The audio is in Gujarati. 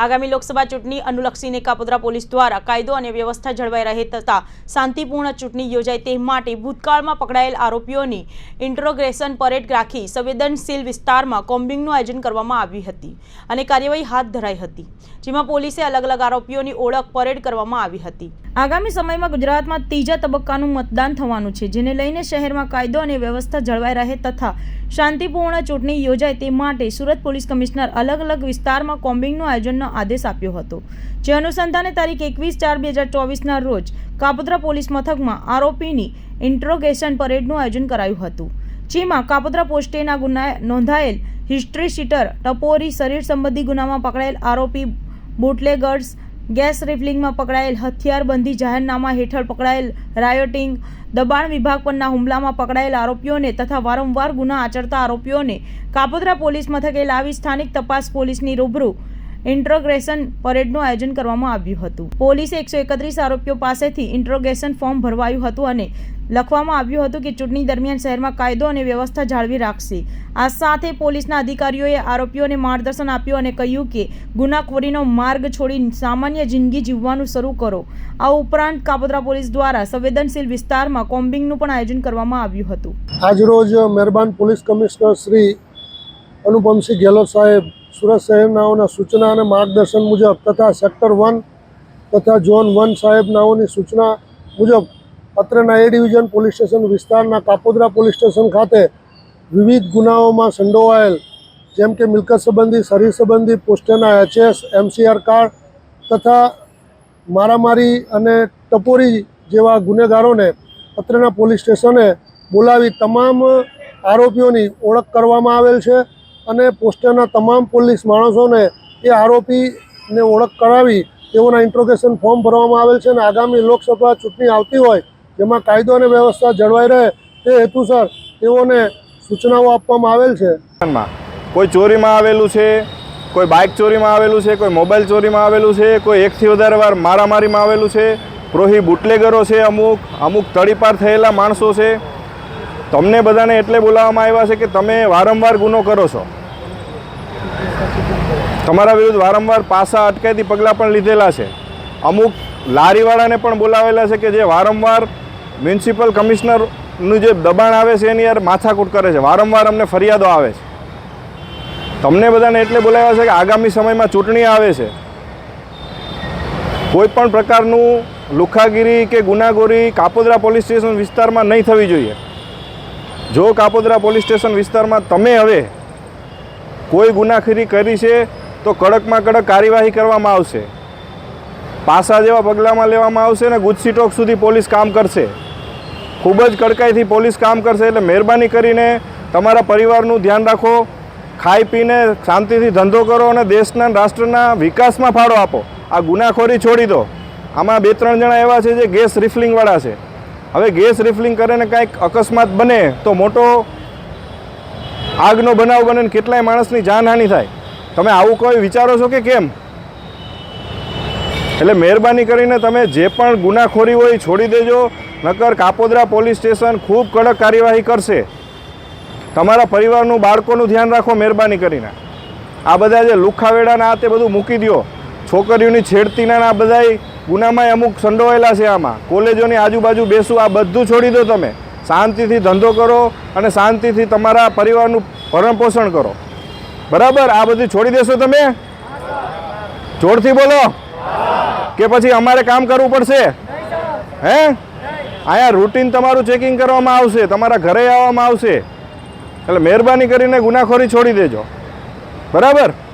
આગામી લોકસભા ચૂંટણી અનુલક્ષીને કાપોદ્રા પોલીસ દ્વારા કાયદો અને વ્યવસ્થા જળવાઈ રહે તથા શાંતિપૂર્ણ ચૂંટણી યોજાય તે માટે ભૂતકાળમાં પકડાયેલ આરોપીઓની ઇન્ટ્રોગ્રેશન પરેડ રાખી સંવેદનશીલ વિસ્તારમાં કોમ્બિંગનું આયોજન કરવામાં આવી હતી અને કાર્યવાહી હાથ ધરાઈ હતી, જેમાં પોલીસે અલગ અલગ આરોપીઓની ઓળખ પરેડ કરવામાં આવી હતી. આગામી સમયમાં ગુજરાતમાં ત્રીજા તબક્કાનું મતદાન થવાનું છે, જેને લઈને શહેરમાં કાયદો અને વ્યવસ્થા જળવાઈ રહે તથા શાંતિપૂર્ણ ચૂંટણી યોજાય તે માટે સુરત પોલીસ કમિશનર અલગ અલગ વિસ્તારમાં કોમ્બિંગનું આયોજનનો આદેશ આપ્યો હતો. જે અનુસંધાને તારીખ એકવીસ ચાર બે હજાર ચોવીસના રોજ કાપોદ્રા પોલીસ મથકમાં આરોપીની ઇન્ટ્રોગેશન પરેડનું આયોજન કરાયું હતું, જેમાં કાપોદ્રા પોસ્ટેના ગુના નોંધાયેલ હિસ્ટ્રી શીટર, ટપોરી, શરીર સંબંધી ગુનામાં પકડાયેલ આરોપી, બુટલેગર્સ ગેસ રિફલિંગમાં પકડાયેલ હથિયારબંધી જાહેરનામા હેઠળ પકડાયેલ રાયોટિંગ દબાણ વિભાગ પરના હુમલામાં પકડાયેલ આરોપીઓને તથા વારંવાર ગુના આચરતા આરોપીઓને કાપોદ્રા પોલીસ મથકે લાવી સ્થાનિક તપાસ પોલીસની રૂબરૂ ઇન્ટ્રોગ્રેશન પરેડનું આયોજન કરવામાં આવ્યું હતું. પોલીસે એકસો એકત્રીસ આરોપીઓ પાસેથી ઇન્ટ્રોગેશન ફોર્મ ભરવાયું હતું અને લખવામાં આવ્યું હતું કે ચૂંટણી દરમિયાન શહેરમાં કાયદો અને વ્યવસ્થા જાળવી રાખશે. આ સાથે પોલીસના અધિકારીઓએ આરોપીઓને માર્ગદર્શન આપ્યું અને કહ્યું કે ગુનાખોરીનો માર્ગ છોડી સામાન્ય જિંદગી જીવવાનું શરૂ કરો. આ ઉપરાંત કાપોદ્રા પોલીસ દ્વારા સંવેદનશીલ વિસ્તારમાં કોમ્બિંગનું પણ આયોજન કરવામાં આવ્યું હતું. આજરોજ મહેરબાન પોલીસ કમિશનર શ્રી અનુપમસિંહ ગેહલોત સાહેબ સુરત શહેરનાઓના સૂચના અને માર્ગદર્શન મુજબ તથા સેક્ટર વન તથા ઝોન વન સાહેબનાઓની સૂચના મુજબ અત્રેના એ ડિવિઝન પોલીસ સ્ટેશન વિસ્તારના કાપોદ્રા પોલીસ સ્ટેશન ખાતે વિવિધ ગુનાઓમાં સંડોવાયેલ, જેમ કે મિલકત સંબંધી, શરીર સંબંધી, પોસ્ટેના એચએસ, એમસીઆર કાર્ડ તથા મારામારી અને ટપોરી જેવા ગુનેગારોને અત્રેના પોલીસ સ્ટેશને બોલાવી તમામ આરોપીઓની ઓળખ કરવામાં આવેલ છે. અને પોસ્ટરના તમામ પોલીસ માણસોને એ આરોપીને ઓળખ કરાવી તેઓના ઇન્ટ્રોગેશન ફોર્મ ભરવામાં આવેલ છે અને આગામી લોકસભા ચૂંટણી આવતી હોય, જેમાં કાયદો અને વ્યવસ્થા જળવાઈ રહે તે હેતુસર તેઓને સૂચનાઓ આપવામાં આવેલ છે. કોઈ ચોરીમાં આવેલું છે, કોઈ બાઇક ચોરીમાં આવેલું છે, કોઈ મોબાઈલ ચોરીમાં આવેલું છે, કોઈ એકથી વધારે વાર મારામારીમાં આવેલું છે પ્રોહી બુટલેગરો છે અમુક અમુક તડીપાર થયેલા માણસો છે તમને બધાને એટલે બોલાવવામાં આવ્યા છે કે તમે વારંવાર ગુનો કરો છો. તમારા વિરુદ્ધ વારંવાર પાસા અટકાયતી પગલાં પણ લીધેલા છે. અમુક લારીવાળાને પણ બોલાવેલા છે કે જે વારંવાર મ્યુનિસિપલ કમિશનરનું જે દબાણ આવે છે એની યાર માથાકૂટ કરે છે. વારંવાર અમને ફરિયાદો આવે છે. તમને બધાને એટલે બોલાવ્યા છે કે આગામી સમયમાં ચૂંટણી આવે છે. કોઈ પણ પ્રકારનું લુખાગીરી કે ગુનાગોરી કાપોદ્રા પોલીસ સ્ટેશન વિસ્તારમાં નહીં થવી જોઈએ. જો કાપોદરા પોલીસ સ્ટેશન વિસ્તારમાં તમે હવે કોઈ ગુનાખોરી કરી છે, તો કડકમાં કડક કાર્યવાહી કરવામાં આવશે. પાસા જેવા પગલાંમાં લેવામાં આવશે અને ગુજસીટોક સુધી પોલીસ કામ કરશે. ખૂબ જ કડકાઈથી પોલીસ કામ કરશે એટલે મહેરબાની કરીને તમારા પરિવારનું ધ્યાન રાખો, ખાઈ પીને શાંતિથી ધંધો કરો અને દેશના રાષ્ટ્રના વિકાસમાં ફાળો આપો. આ ગુનાખોરી છોડી દો. આમાં બે ત્રણ જણા એવા છે જે ગેસ રિફિલિંગવાળા છે. હવે ગેસ રિફિલિંગ કરીને કાંઈક અકસ્માત બને તો મોટો આગનો બનાવ બને ને કેટલાય માણસની જાનહાનિ થાય. તમે આવું કોઈ વિચારો છો કે કેમ? એટલે મહેરબાની કરીને તમે જે પણ ગુનાખોરી હોય છોડી દેજો, નકર કાપોદરા પોલીસ સ્ટેશન ખૂબ કડક કાર્યવાહી કરશે. તમારા પરિવારનું, બાળકોનું ધ્યાન રાખો મહેરબાની કરીને. આ બધા જે લુખાવેડાના આ તે બધું મૂકી દો છોકરીઓની છેડતીના આ બધાય ગુનામાં અમુક સંડોવાયેલા છે આમાં. કોલેજોની આજુબાજુ બેસું, આ બધું છોડી દો તમે. શાંતિથી ધંધો કરો અને શાંતિથી તમારા પરિવારનું ભરણ પોષણ કરો. બરાબર? આ બધું છોડી દેશો તમે? જોરથી બોલો. કે પછી અમારે કામ કરવું પડશે? હે? અહીંયા રૂટીન તમારું ચેકિંગ કરવામાં આવશે, તમારા ઘરે આવવામાં આવશે. એટલે મહેરબાની કરીને ગુનાખોરી છોડી દેજો. બરાબર?